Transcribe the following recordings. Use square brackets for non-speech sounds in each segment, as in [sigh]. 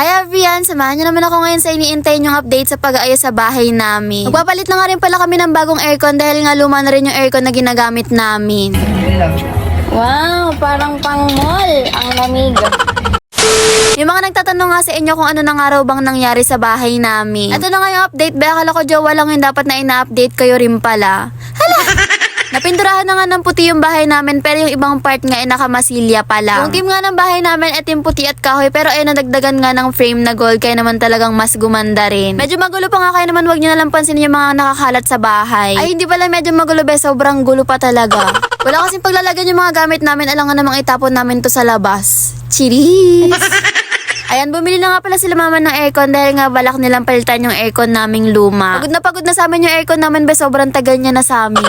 Hi everyone! Samahan niyo naman ako ngayon sa iniintay yung update sa pag-aayos sa bahay namin. Magpapalit na nga rin pala kami ng bagong aircon dahil nga luma na rin yung aircon na ginagamit namin. Wow, parang pang mall. Ang lamig. [laughs] Yung mga nagtatanong nga sa inyo kung ano na nga raw bang nangyari sa bahay namin. Ito na nga yung update, ba akala ko jowa lang yung dapat na ina-update kayo rin pala. Hala! [laughs] Na nga ng puti yung bahay namin pero yung ibang part nga ay nakamasilya pa lang. Yung team nga ng bahay namin ay team puti at kahoy pero ay nadagdagan nga ng frame na gold kaya naman talagang mas gumanda rin. Medyo magulo pa nga kaya naman wag nyo na lang pansinin yung mga nakakalat sa bahay. Ay hindi pala medyo magulo be, sobrang gulo pa talaga. [laughs] Wala kasing paglalagyan yung mga gamit namin, alangan namang itapon namin to sa labas. Chiris! [laughs] Ayan, bumili na nga pala sila mama ng aircon dahil nga balak nilang palitan yung aircon naming luma. Pagod na pagod na sa amin yung aircon namin, be, sobrang tagal niya na sa amin.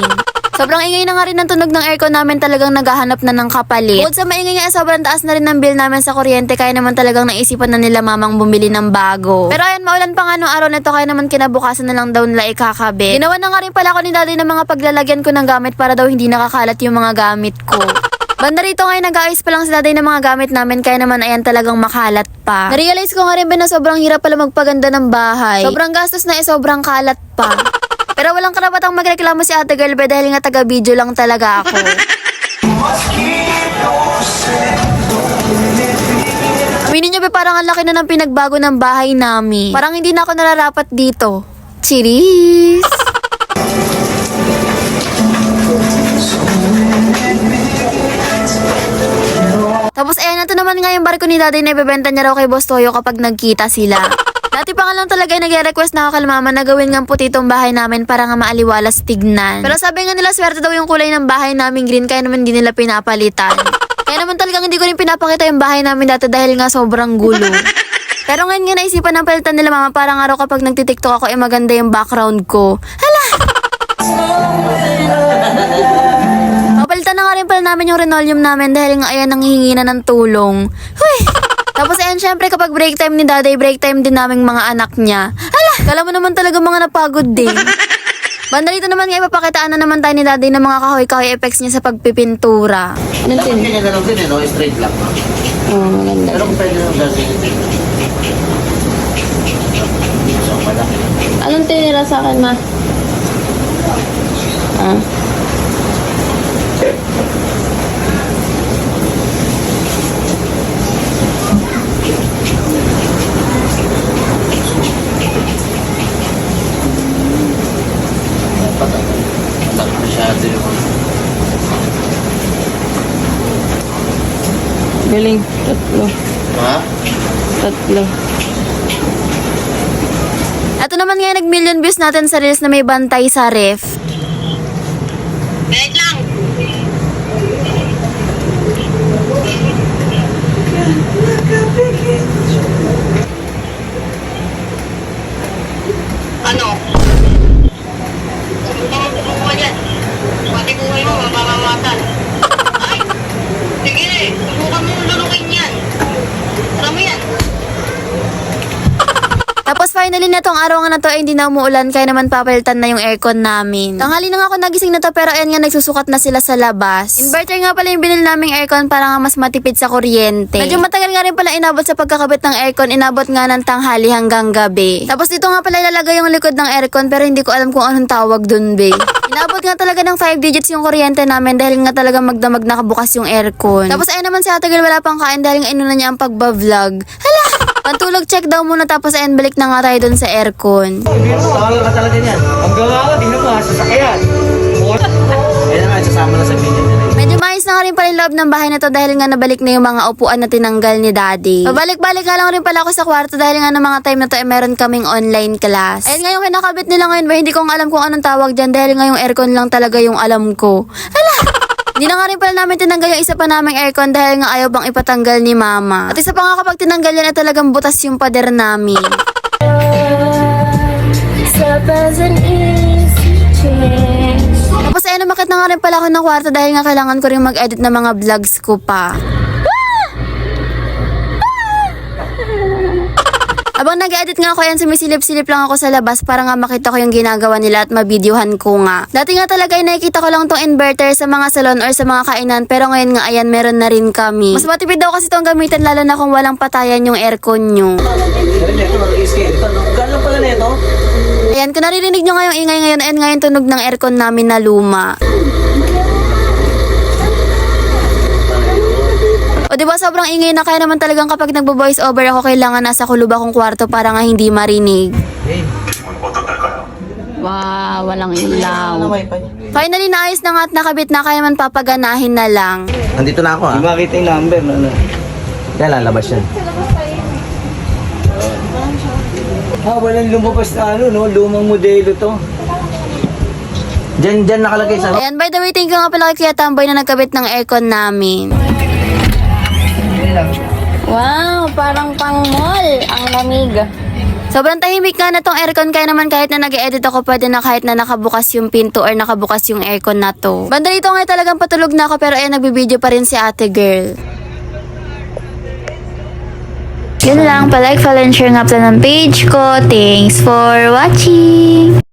Sobrang ingay na nga rin ng tunog ng aircon namin talagang naghahanap na ng kapalit. Bukod sa maingay nga, sobrang taas na rin ng bill namin sa kuryente kaya naman talagang naisipan na nila mamang bumili ng bago. Pero ayan, maulan pa nga nung araw na to kaya naman kinabukasan na lang daw nila ikakabit. Ginawa na nga rin pala ako ni daddy ng mga paglalagyan ko ng gamit para daw hindi nakakalat yung mga gamit ko. [laughs] Banda rito ngayon nag-aayos pa lang si daday ng mga gamit namin kaya naman ayan talagang makalat pa. Narealize ko nga rin ba na sobrang hirap pala magpaganda ng bahay. Sobrang gastos na eh, sobrang kalat pa. [laughs] Pero walang karapatang magreklamo si ate girl be dahil nga taga-video lang talaga ako. [laughs] Aminin nyo be parang ang laki na ng pinagbago ng bahay namin. Parang hindi na ako nararapat dito. Cheers! [laughs] Tapos ayan, ito naman nga yung barko ni daddy na ibebenta niya raw kay Boss Toyo kapag nagkita sila. Dati pa nga lang talaga ay nagre-request na ako kay mama na gawin nga puti itong bahay namin para nga maaliwalas tignan. Pero sabi nga nila swerte daw yung kulay ng bahay namin green kaya naman hindi nila pinapalitan. Kaya naman talagang hindi ko rin pinapakita yung bahay namin dati dahil nga sobrang gulo. Pero ngayon nga naisipan ng palitan nila mama para nga raw kapag nagtitiktok ako ay maganda yung background ko. Hala! Papalitan na nga rin pala namin yung linoleum namin dahil nga ayan nanghihingi na ng tulong. Huy! Tapos ayan, syempre kapag break time ni daday, break time din naming mga anak niya. Hala! Kala mo naman talaga mga napagod din. Banda rito naman nga ipapakitaan na naman tayo ni daday ng mga kahoy-kahoy effects niya sa pagpipintura. Dapat tin? ganyan na lang din eh, no? Straight lang. Oh, maganda. Pero kung pwede nang gagawin. So. Anong tinira sa akin, ma? Ah. Galing. Tatlo. Ha? Tatlo. Ito naman nga yung nag-million views natin sa reels na may bantay sa ref. Wait lang. Ano? Subukan mo kumuha dyan. Pati buhay mo, mamamamatan. Ay! Sige, subukan mo lulukin yan. Alam mo yan. Tapos finally na tong araw nga na to ay hindi na umuulan kaya naman papalitan na yung aircon namin. Tanghali na nga ako nagising na to pero ayan nga nagsusukat na sila sa labas. Inverter nga pala yung binili naming aircon para nga mas matipid sa kuryente. Medyo matagal nga rin pala inabot sa pagkakabit ng aircon, inabot nga ng tanghali hanggang gabi. Tapos dito nga pala ilalagay yung likod ng aircon pero hindi ko alam kung anong tawag dun be. [laughs] Inabot nga talaga ng 5 digits yung kuryente namin dahil nga talaga magdamag nakabukas yung aircon. Tapos ayun naman si Ate Girl wala pang kain dahil nga inuna niya ang pagbablog. Hala! Pantulog check daw muna tapos ayun balik na nga tayo dun sa aircon. Tawag ka talaga niyan. Ang gawa ko, tingnan mo ha, sasakyan. Nga, sasama na sa video nila. Medyo maayos na nga rin pala yung loob ng bahay na to dahil nga nabalik na yung mga upuan na tinanggal ni daddy. Pabalik-balik nga lang rin pala ako sa kwarto dahil nga ng mga time na to eh meron kaming online class. Ayun nga yung kinakabit nila ngayon ba hindi ko nga alam kung anong tawag dyan dahil nga yung aircon lang talaga yung alam ko. Hindi nga rin pala namin tinanggal yung isa pa naming aircon dahil nga ayaw bang ipatanggal ni mama. At isa pa nga kapag tinanggal yan ay talagang butas yung pader namin. Tapos ayun, umakit na nga rin pala ako ng kwarto dahil nga kailangan ko rin mag-edit ng mga vlogs ko pa. Abang nag-edit nga ako yan, sumisilip-silip lang ako sa labas para nga makita ko yung ginagawa nila at mabidyohan ko nga. Dati nga talaga ay nakikita ko lang tong inverter sa mga salon or sa mga kainan pero ngayon nga ayan meron na rin kami. Mas matipid daw kasi tong gamitin lalo na kung walang patayan yung aircon nyo. Gano'n pala na ito? Ayan, kung naririnig nyo ngayong ingay ngayon, ayan ngayon tunog ng aircon namin na luma. O diba sobrang ingay na kaya naman talagang kapag nagbo-voice over ako kailangan nasa kulub akong kwarto para nga hindi marinig. Hey, Wow, walang ilaw. Finally naayos na nga at nakabit na kaya man papaganahin na lang. Nandito na ako, Hindi ha? makita yung number. Ano? Kaya lalabas yan. Ah, walang lumabas na ano, no? Lumang modelo to. Diyan, diyan nakalagay sa... Ayan, by the way, thank you nga pala kay Kuya Tamboy na nagkabit ng aircon namin. Wow, parang pang mall. Ang lamig. Sobrang tahimik nga na tong aircon kaya naman kahit na nag-edit ako pwede na kahit na nakabukas yung pinto or nakabukas yung aircon na to. Banda dito nga talagang patulog na ako pero ayan nagbibideo pa rin si ate girl. Yun lang, palike, follow, and share nga pala ng page ko. Thanks for watching!